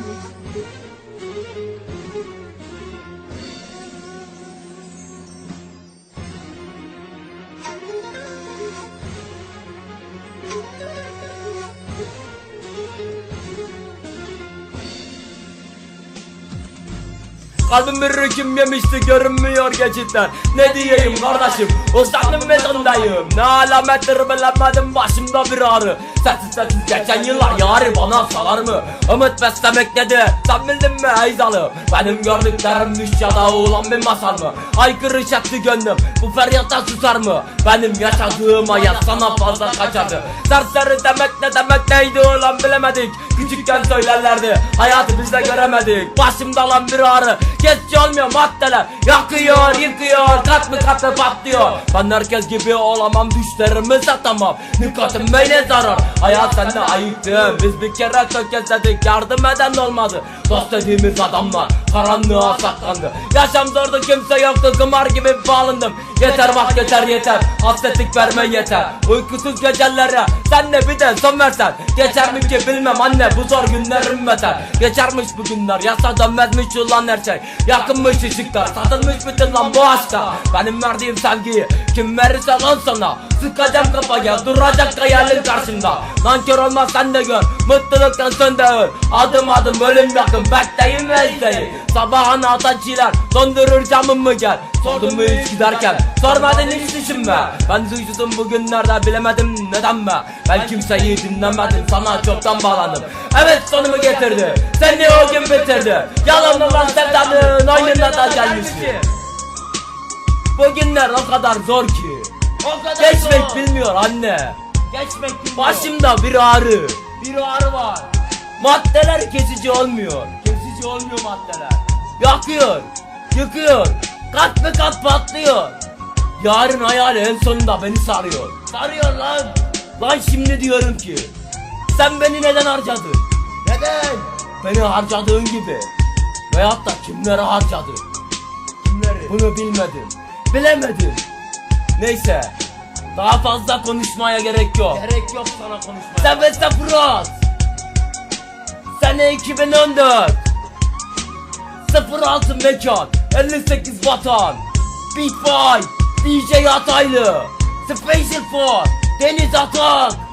Música Kalbim bir kim yemişti görünmüyor geçitler. Ne diyeyim kardeşim? Uzanım metondayım Ne alamettir bilemedim başımda bir ağrı. Sessiz sessiz geçen yıllar yarı bana salar mı? Umut beslemek dedi Sen bildin mi ey zalim? Benim gördüklerim düş ya da olan bir masal mı? Aykırı çekti gönlüm Bu feryatta susar mı? Benim yaşadığım hayat sana fazla kaçardı Serseri demek ne demek neydi ulan bilemedik Küçükken söylerlerdi. Hayatı biz de göremedik. Başımda lan bir ağrı. Geçici olmuyor maddeler. Yakıyor yıkıyor. Kat mı katı patlıyor. Ben herkes gibi olamam. Düşlerimi satamam. Nikotin beyne zarar. Hayat sende ayıktı Biz bir kere tökezledik. Yardım eden olmadı. Dost dediğimiz adamlar Karanlığa saklandı. Yaşam zordu. Kimse yoktu. Kımar gibi bağlandım. Yeter bak yeter yeter. Hasretlik verme yeter. Uykusuz gecelere Sen de bir de son versen. Geçer mi ki bilmem anne Bu zor günlerim beter. Geçermiş bu günler Yasa dönmezmiş ulan her şey Yakınmış ışıklar Satılmış bütün lan bu aşkta. Benim verdiğim sevgiyi Kim verirse lan sana. Sıkacağım kafaya Duracak hayalin karşımda Nankör olma sen de gör Mutluluktan sen de öl. Adım adım ölüm yakın Bekleyin ve izleyin Sabahına ataçiler Dondurur camımı gel Sordum mu hiç giderken. Sormadın hiç düşünme. Ben suçsuzum bugünlerde bilemedim neden be Ben kimseyi dinlemedim. Sana çoktan bağlandım. Evet sonumu getirdi. Seni o gün bitirdi. Yalan olan sevdanın oyununa da gelmişti. Bugünler o kadar zor ki. O kadar Geçmek zor. bilmiyor anne. Geçmek bilmiyor. Başımda bir ağrı. Bir ağrı var. Maddeler kesici olmuyor. Kesici olmuyor maddeler. Yakıyor Yıkıyor Kat be kat patlıyor. Yarın hayali en sonunda beni sarıyor. Sarıyor lan. Lan şimdi diyorum ki Sen beni neden harcadın? Neden? Beni harcadığın gibi. Veyahut da kimlere harcadın? Kimleri? Bunu bilmedim. Bilemedim. Neyse Daha fazla konuşmaya gerek yok. Gerek yok sana konuşmaya. Sebeste Fırat. Sene 2014 06 mekan 58 vatan. Big Boy DJ Ataylı. Special for Deniz Atak